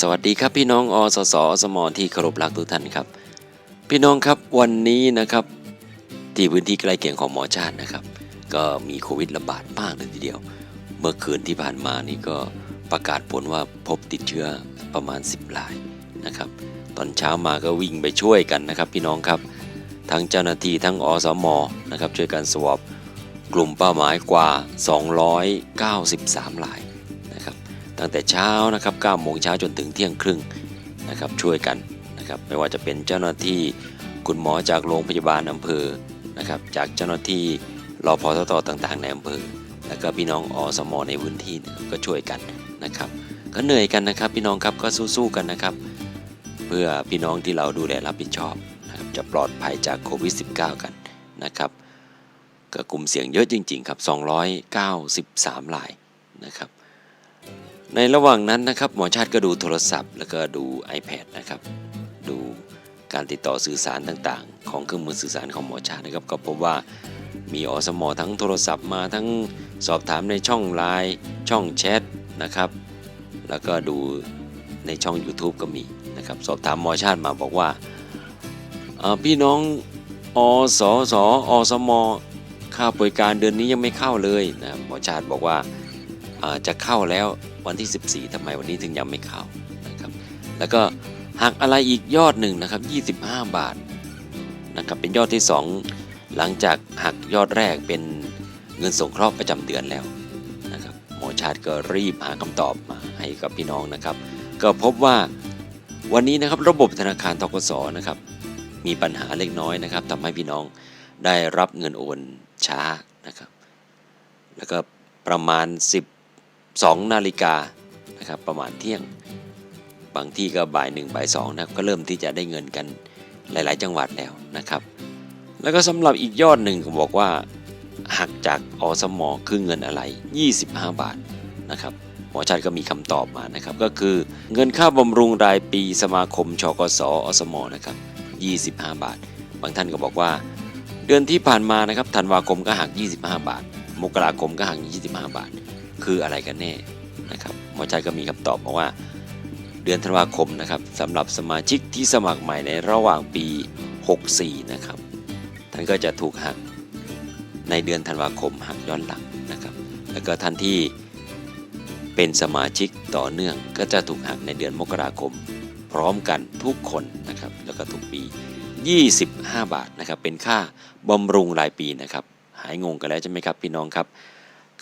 สวัสดีครับพี่น้องอสสสมที่เคารพรักทุกท่านครับ พี่น้องครับวันนี้นะครับที่พื้นที่ใกล้เคียงของหมอชาตินะครับ ก็มีโควิดระบาดมากเลยทีเดียว เมื่อคืนที่ผ่านมานี่ก็ประกาศผลว่าพบติดเชื้อประมาณ 10รายนะครับ ตอนเช้ามาก็วิ่งไปช่วยกันนะครับ พี่น้องครับทั้งเจ้าหน้าที่ทั้งอสมนะครับช่วยกันสวอปกลุ่มเป้าหมายกว่า 293รายนะครับ ตั้งแต่เช้านะครับ9โมงเช้าจนถึงเที่ยงครึ่งนะครับช่วยกันนะครับไม่ว่าจะเป็นเจ้าหน้าที่คุณหมอจากโรงพยาบาลอำเภอนะครับจากเจ้าหน้าที่รอพอตตต่างๆในอำเภอ แล้วก็พี่น้องอสมในพื้นที่ก็ช่วยกันนะครับ ก็เหนื่อยกันนะครับ พี่น้องครับก็สู้ๆกันนะครับ เพื่อพี่น้องที่เราดูแลรับผิดชอบนะครับจะปลอดภัยจากโควิด -19 กันนะครับก็กลุ่มเสี่ยงเยอะจริง ๆ ครับ 293รายนะครับ ในระหว่างนั้นนะครับหมอชาติก็ดูโทรศัพท์ แล้วก็ดู iPad นะครับ ดูการติดต่อสื่อสารต่างๆ ของเครื่องมือสื่อสารของหมอชาตินะครับ ก็พบว่ามีอสมทั้งโทรศัพท์มาทั้งสอบถามในช่องไลน์ช่องแชทนะครับ แล้วก็ดูในช่อง YouTube ก็มีนะครับ สอบถามหมอชาติมาบอกว่าพี่น้องอสสอสมค่าบริการเดือนนี้ยังไม่เข้าเลยนะหมอชาติบอกว่าจะเข้าแล้ว วันที่ 14ทำไมวันนี้ถึงยังไม่เข้านะครับแล้วก็หักอะไรอีกยอดหนึ่งนะครับ 25 บาทนะครับเป็นยอดที่ 2 หลังจากหักยอดแรกเป็นเงินสงเคราะห์ประจำเดือนแล้วนะครับหมอชาติก็รีบหาคำตอบมาให้กับพี่น้องนะครับ ก็พบว่าวันนี้นะครับระบบธนาคารทกสนะครับมีปัญหาเล็กน้อยนะครับทำให้พี่น้องได้รับเงินโอนช้านะครับ แล้วก็ประมาณ 2 นาฬิกานะครับประมาณเที่ยง บางที่ก็บ่ายหนึ่งบ่ายสองนะครับก็เริ่มที่จะได้เงินกันหลาย ๆ จังหวัดแล้วนะครับ แล้วก็สำหรับอีกยอดหนึ่งก็บอกว่าหักจากอสมอคือเงินอะไร 25 บาทนะครับหมอชัดก็มีคำตอบมานะครับ ก็คือเงินค่าบำรุงรายปีสมาคมชกสอสมนะครับ 25 บาท บางท่านก็บอกว่า เดือนที่ผ่านมานะครับธันวาคมก็หัก 25 บาท มกราคมก็หัก 25 บาท คืออะไรกันแน่นะครับหมอชัยก็มีคำตอบบอกว่า เดือนธันวาคมนะครับสำหรับสมาชิกที่สมัครใหม่ในระหว่างปี 64 นะครับ ท่านก็จะถูกหักในเดือนธันวาคมหักย้อนหลังนะครับ แล้วก็ท่านที่เป็นสมาชิกต่อเนื่องก็จะถูกหักในเดือนมกราคม พร้อมกันทุกคนนะครับ แล้วก็ทุกปี 25 บาทนะครับ เป็นค่าบำรุงรายปีนะครับ หายงงกันแล้วใช่ไหมครับพี่น้องครับ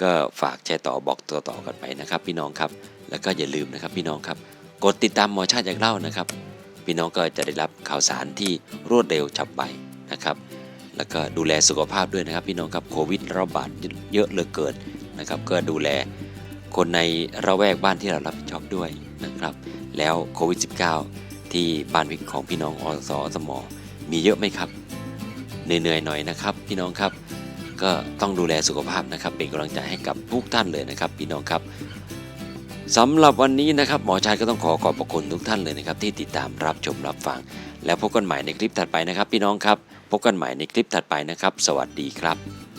ก็ฝากแชร์ต่อบอกต่อๆกันไปนะครับพี่น้องครับแล้วก็อย่าลืมนะครับพี่น้องครับ กดติดตามหมอชาติอยากเล่านะครับ พี่น้องก็จะได้รับข่าวสารที่รวดเร็วฉับไวนะครับ แล้วก็ดูแลสุขภาพด้วยนะครับ พี่น้องครับโควิดระบาดเยอะเหลือเกินนะครับ ก็ดูแลคนในระแวกบ้านที่เรารับผิดชอบด้วยนะครับ แล้วโควิด -19 ที่บ้านของพี่น้องอสสม มีเยอะไหมครับเหนื่อยๆหน่อยนะครับ พี่น้องครับ ก็ต้องดูแลสุขภาพนะครับ เป็นกำลังใจให้กับทุกท่านเลยนะครับพี่น้องครับสำหรับวันนี้นะครับหมอชายก็ต้องขอขอบพระคุณทุกท่านเลยนะครับที่ติดตามรับชมรับฟัง แล้วพบกันใหม่ในคลิปถัดไปนะครับ พี่น้องครับ พบกันใหม่ในคลิปถัดไปนะครับ สวัสดีครับ